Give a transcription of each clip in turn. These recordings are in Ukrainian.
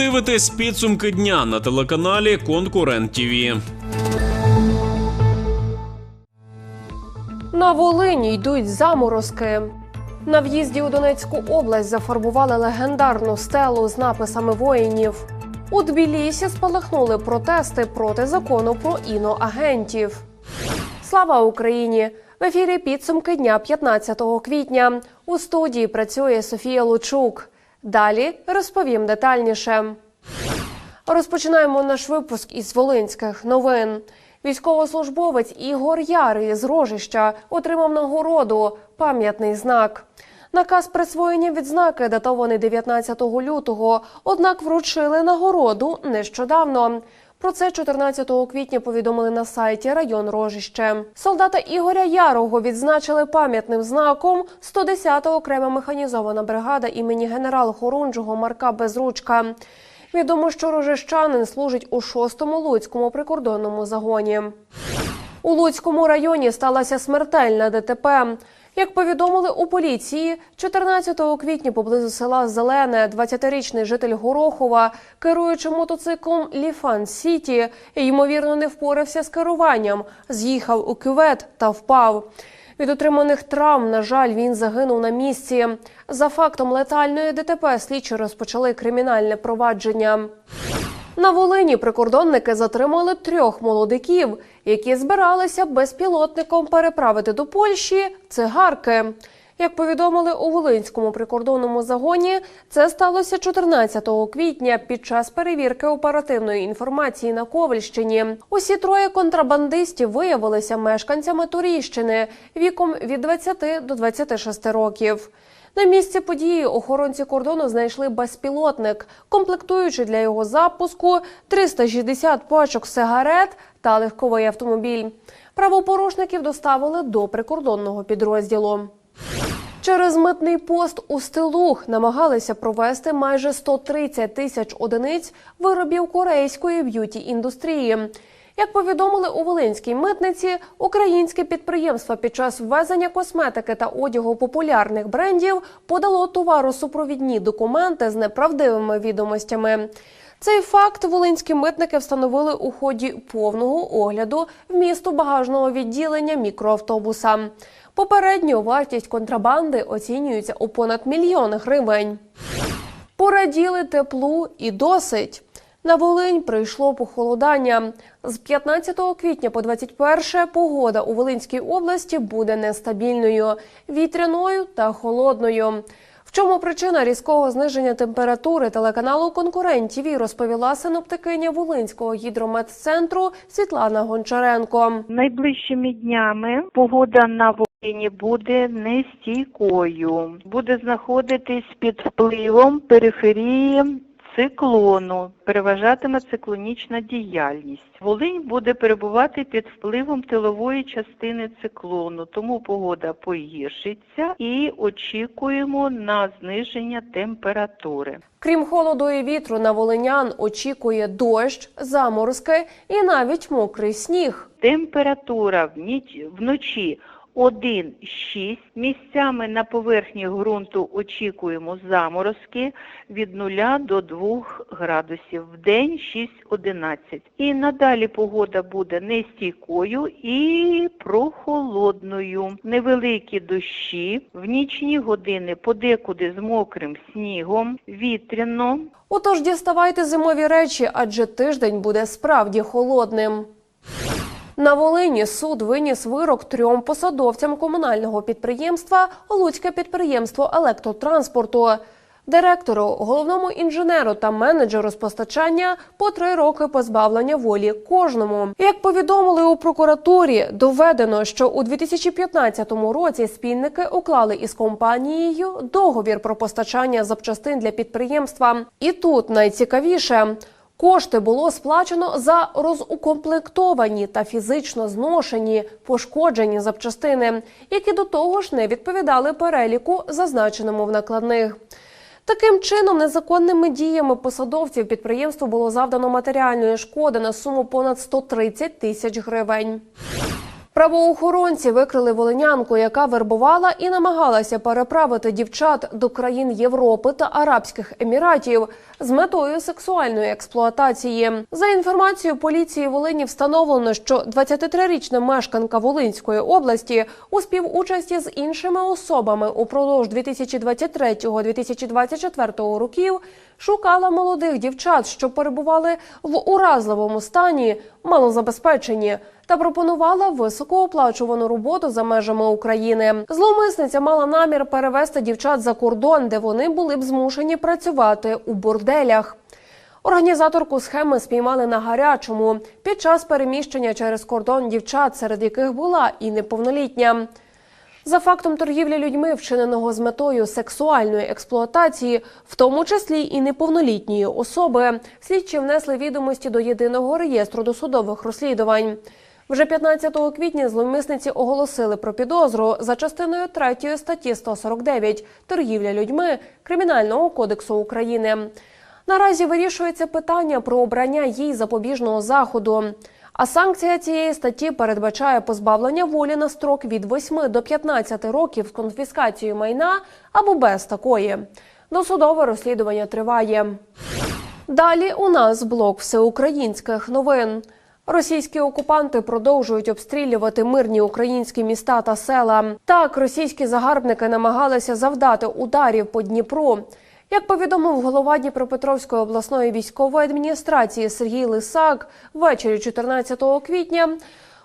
дивитесь підсумки дня на телеканалі Конкурент ТІВІ. На Волині йдуть заморозки. На в'їзді у Донецьку область зафарбували легендарну стелу з написами воїнів. У Тбілісі спалахнули протести проти закону про іноагентів. Слава Україні! В ефірі підсумки дня 15 квітня. У студії працює Софія Лучук. Далі розповім детальніше. Розпочинаємо наш випуск із волинських новин. Військовослужбовець Ігор Ярий з Рожища отримав нагороду пам'ятний знак. Наказ присвоєння відзнаки датований 19 лютого, однак вручили нагороду нещодавно. Про це 14 квітня повідомили на сайті район Рожище. Солдата Ігоря Ярого відзначили пам'ятним знаком 110-та окрема механізована бригада імені генерал Хорунжого Марка Безручка. Відомо, що рожищанин служить у 6-му Луцькому прикордонному загоні. У Луцькому районі сталася смертельна ДТП. Як повідомили у поліції, 14 квітня поблизу села Зелене 20-річний житель Горохова, керуючи мотоциклом Ліфан Сіті, ймовірно не впорався з керуванням, з'їхав у кювет та впав. Від отриманих травм, на жаль, він загинув на місці. За фактом летальної ДТП слідчі розпочали кримінальне провадження. На Волині прикордонники затримали трьох молодиків, які збиралися безпілотником переправити до Польщі цигарки. Як повідомили у Волинському прикордонному загоні, це сталося 14 квітня під час перевірки оперативної інформації на Ковальщині. Усі троє контрабандистів виявилися мешканцями Туріщини віком від 20 до 26 років. На місці події охоронці кордону знайшли безпілотник, комплектуючи для його запуску 360 пачок сигарет та легковий автомобіль. Правопорушників доставили до прикордонного підрозділу. Через митний пост у Стилух намагалися провести майже 130 тисяч одиниць виробів корейської б'юті індустрії. Як повідомили у Волинській митниці, українське підприємство під час ввезення косметики та одягу популярних брендів подало товаросупровідні документи з неправдивими відомостями. Цей факт волинські митники встановили у ході повного огляду вмісту багажного відділення мікроавтобуса. Попередньо вартість контрабанди оцінюється у понад мільйон гривень. Пораділи теплу і досить. На Волинь прийшло похолодання. З 15 квітня по 21 погода у Волинській області буде нестабільною, вітряною та холодною. В чому причина різкого зниження температури телеканалу Конкурент ТІВІ розповіла синоптикиня Волинського гідрометцентру Світлана Гончаренко. Найближчими днями погода на Волині буде нестійкою. Буде знаходитись під впливом периферії циклону. Переважатиме циклонічна діяльність. Волинь буде перебувати під впливом тилової частини циклону, тому погода погіршиться і очікуємо на зниження температури. Крім холоду і вітру, на волинян очікує дощ, заморозки і навіть мокрий сніг. Температура в ніч вночі 1,6. Місцями на поверхні ґрунту очікуємо заморозки від 0 до 2 градусів. В день 6-11. І надалі погода буде нестійкою і прохолодною. Невеликі дощі, в нічні години подекуди з мокрим снігом, вітряно. Отож, діставайте зимові речі, адже тиждень буде справді холодним. На Волині суд виніс вирок трьом посадовцям комунального підприємства Луцьке підприємство електротранспорту. Директору, головному інженеру та менеджеру з постачання по три роки позбавлення волі кожному. Як повідомили у прокуратурі, доведено, що у 2015 році спільники уклали із компанією договір про постачання запчастин для підприємства. І тут найцікавіше. Кошти було сплачено за розукомплектовані та фізично зношені пошкоджені запчастини, які до того ж не відповідали переліку, зазначеному в накладних. Таким чином, незаконними діями посадовців підприємству було завдано матеріальної шкоди на суму понад 130 тисяч гривень. Правоохоронці викрили волинянку, яка вербувала і намагалася переправити дівчат до країн Європи та Арабських Еміратів з метою сексуальної експлуатації. За інформацією поліції Волині встановлено, що 23-річна мешканка Волинської області у співучасті з іншими особами упродовж 2023-2024 років шукала молодих дівчат, що перебували в уразливому стані, малозабезпечені, та пропонувала високооплачувану роботу за межами України. Зловмисниця мала намір перевести дівчат за кордон, де вони були б змушені працювати у борделях. Організаторку схеми спіймали на гарячому під час переміщення через кордон дівчат, серед яких була і неповнолітня. За фактом торгівлі людьми, вчиненого з метою сексуальної експлуатації, в тому числі і неповнолітньої особи, слідчі внесли відомості до єдиного реєстру досудових розслідувань. Вже 15 квітня зловмисниці оголосили про підозру за частиною 3 статті 149 торгівля людьми Кримінального кодексу України. Наразі вирішується питання про обрання їй запобіжного заходу. А санкція цієї статті передбачає позбавлення волі на строк від 8 до 15 років з конфіскацією майна або без такої. Досудове розслідування триває. Далі у нас блок всеукраїнських новин. Російські окупанти продовжують обстрілювати мирні українські міста та села. Так, російські загарбники намагалися завдати ударів по Дніпру. Як повідомив голова Дніпропетровської обласної військової адміністрації Сергій Лисак, ввечері 14 квітня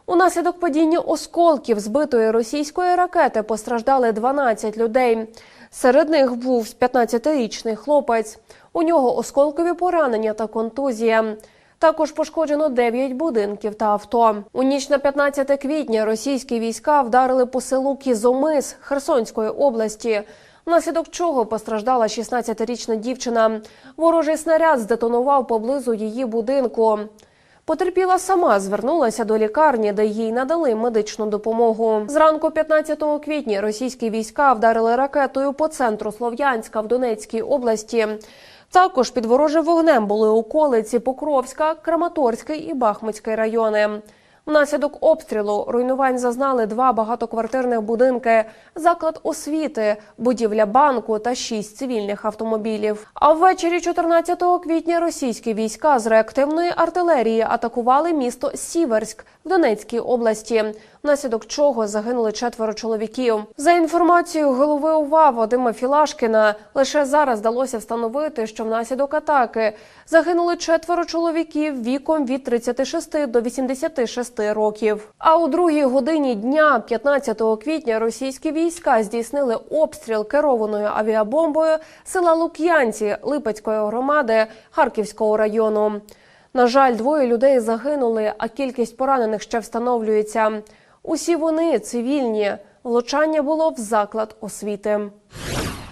унаслідок падіння осколків збитої російської ракети постраждали 12 людей. Серед них був 15-річний хлопець. У нього осколкові поранення та контузія. Також пошкоджено 9 будинків та авто. У ніч на 15 квітня російські війська вдарили по селу Кізомис Херсонської області. Внаслідок чого постраждала 16-річна дівчина. Ворожий снаряд здетонував поблизу її будинку. Потерпіла сама звернулася до лікарні, де їй надали медичну допомогу. Зранку 15 квітня російські війська вдарили ракетою по центру Слов'янська в Донецькій області. Також під ворожим вогнем були околиці Покровська, Краматорський і Бахмутський райони. Внаслідок обстрілу руйнувань зазнали два багатоквартирних будинки, заклад освіти, будівля банку та шість цивільних автомобілів. А ввечері 14 квітня російські війська з реактивної артилерії атакували місто Сіверськ в Донецькій області, внаслідок чого загинули четверо чоловіків. За інформацією голови ОВА Вадима Філашкіна, лише зараз вдалося встановити, що внаслідок атаки загинули четверо чоловіків віком від 36 до 86 років. А у другій годині дня, 15 квітня, російські війська здійснили обстріл керованою авіабомбою села Лук'янці Липецької громади Харківського району. На жаль, двоє людей загинули, а кількість поранених ще встановлюється. Усі вони цивільні. Влучання було в заклад освіти.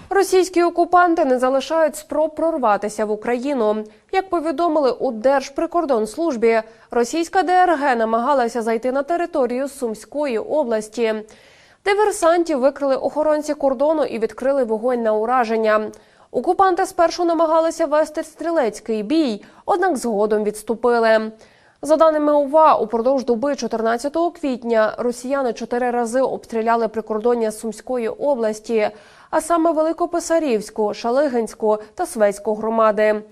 Російські окупанти не залишають спроб прорватися в Україну. Як повідомили у Держприкордонслужбі, російська ДРГ намагалася зайти на територію Сумської області. Диверсантів викрили охоронці кордону і відкрили вогонь на ураження. Окупанти спершу намагалися вести стрілецький бій, однак згодом відступили. За даними ОВА, упродовж доби 14 квітня росіяни чотири рази обстріляли прикордоння Сумської області, а саме Великописарівську, Шалигинську та Свецьку громади.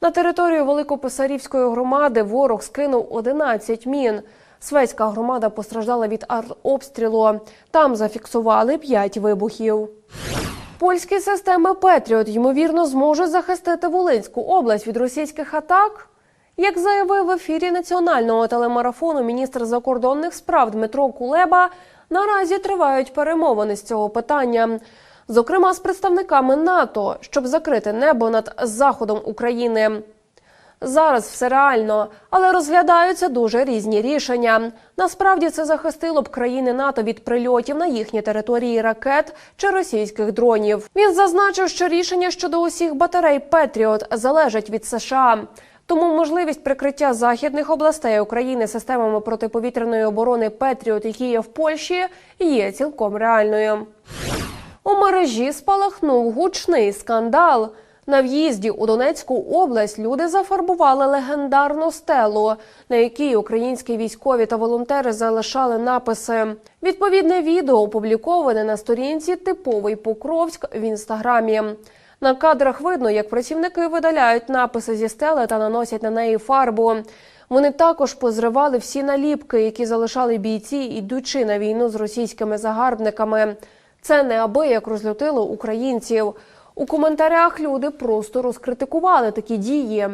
На територію Великописарівської громади ворог скинув 11 мін. Свецька громада постраждала від артобстрілу. Там зафіксували 5 вибухів. Польські системи Петріот ймовірно зможуть захистити Волинську область від російських атак. Як заявив в ефірі національного телемарафону міністр закордонних справ Дмитро Кулеба, наразі тривають перемовини з цього питання, зокрема з представниками НАТО, щоб закрити небо над заходом України. Зараз все реально, але розглядаються дуже різні рішення. Насправді це захистило б країни НАТО від прильотів на їхні території ракет чи російських дронів. Він зазначив, що рішення щодо усіх батарей Петріот залежать від США. Тому можливість прикриття західних областей України системами протиповітряної оборони Петріот, які є в Польщі, є цілком реальною. У мережі спалахнув гучний скандал. На в'їзді у Донецьку область люди зафарбували легендарну стелу, на якій українські військові та волонтери залишали написи. Відповідне відео опубліковане на сторінці Типовий Покровськ в інстаграмі. На кадрах видно, як працівники видаляють написи зі стели та наносять на неї фарбу. Вони також позривали всі наліпки, які залишали бійці, ідучи на війну з російськими загарбниками. Це неабияк розлютило українців. У коментарях люди просто розкритикували такі дії.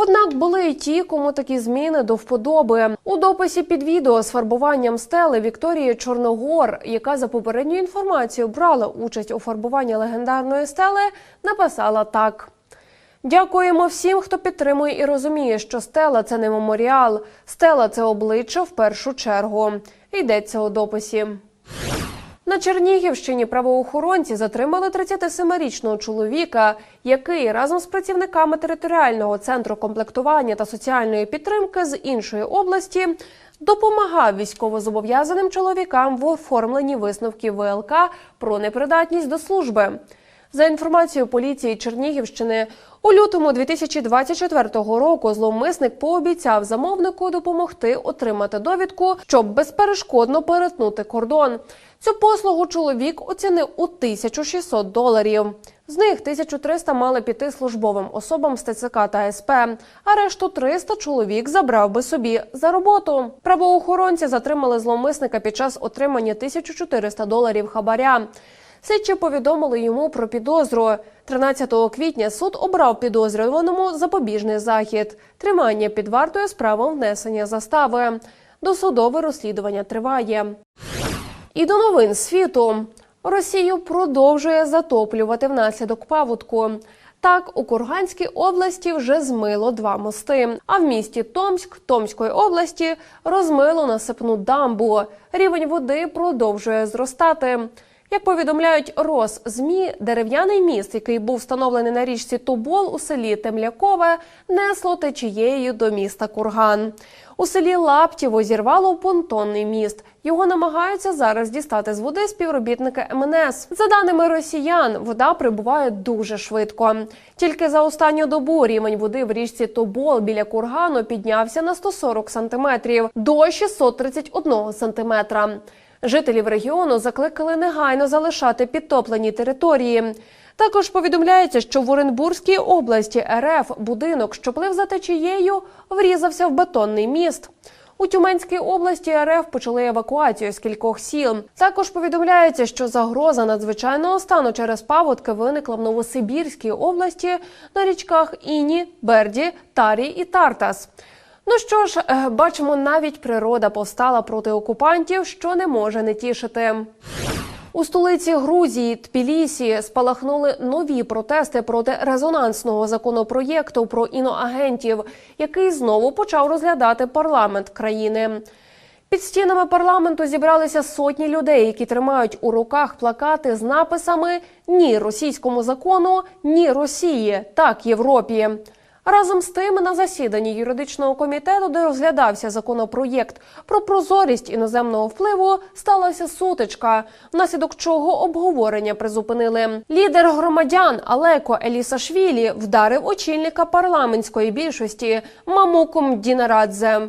Однак були й ті, кому такі зміни до вподоби. У дописі під відео з фарбуванням стели Вікторії Чорногор, яка за попередньою інформацією брала участь у фарбуванні легендарної стели, написала так. Дякуємо всім, хто підтримує і розуміє, що стела це не меморіал. Стела це обличчя в першу чергу. Йдеться у дописі. На Чернігівщині правоохоронці затримали 37-річного чоловіка, який разом з працівниками територіального центру комплектування та соціальної підтримки з іншої області допомагав військовозобов'язаним чоловікам в оформленні висновків ВЛК про непридатність до служби. За інформацією поліції Чернігівщини, у лютому 2024 року зловмисник пообіцяв замовнику допомогти отримати довідку, щоб безперешкодно перетнути кордон. Цю послугу чоловік оцінив у 1600 доларів. З них 1300 мали піти службовим особам з ТЦК та СП, а решту 300 чоловік забрав би собі за роботу. Правоохоронці затримали зловмисника під час отримання 1400 доларів хабаря. Слідчі повідомили йому про підозру. 13 квітня суд обрав підозрюваному запобіжний захід, тримання під вартою з правом внесення застави. Досудове розслідування триває. І до новин світу. Росію продовжує затоплювати внаслідок паводку. Так, у Курганській області вже змило два мости. А в місті Томськ Томської області розмило насипну дамбу. Рівень води продовжує зростати. Як повідомляють Росзмі, дерев'яний міст, який був встановлений на річці Тобол у селі Темлякове, несло течією до міста Курган. У селі Лаптєво зірвало понтонний міст. Його намагаються зараз дістати з води співробітники МНС. За даними росіян, вода прибуває дуже швидко. Тільки за останню добу рівень води в річці Тобол біля кургану піднявся на 140 сантиметрів до 631 сантиметра. Жителів регіону закликали негайно залишати підтоплені території. Також повідомляється, що в Оренбурзькій області РФ будинок, що плив за течією, врізався в бетонний міст. У Тюменській області РФ почали евакуацію з кількох сіл. Також повідомляється, що загроза надзвичайного стану через паводки виникла в Новосибірській області на річках Іні, Берді, Тарі і Тартас. Ну що ж, е, бачимо, навіть природа повстала проти окупантів, що не може не тішити. У столиці Грузії Тбілісі спалахнули нові протести проти резонансного законопроєкту про іноагентів, який знову почав розглядати парламент країни. Під стінами парламенту зібралися сотні людей, які тримають у руках плакати з написами Ні російському закону, ні Росії, так Європі. Разом з тим, на засіданні юридичного комітету, де розглядався законопроєкт про прозорість іноземного впливу, сталася сутичка, внаслідок чого обговорення призупинили. Лідер громадян Алеко Елісашвілі вдарив очільника парламентської більшості Мамуком Дінарадзе.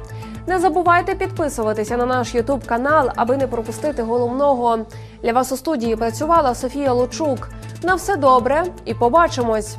Не забувайте підписуватися на наш Ютуб канал, аби не пропустити головного. Для вас у студії працювала Софія Лучук. На все добре і побачимось.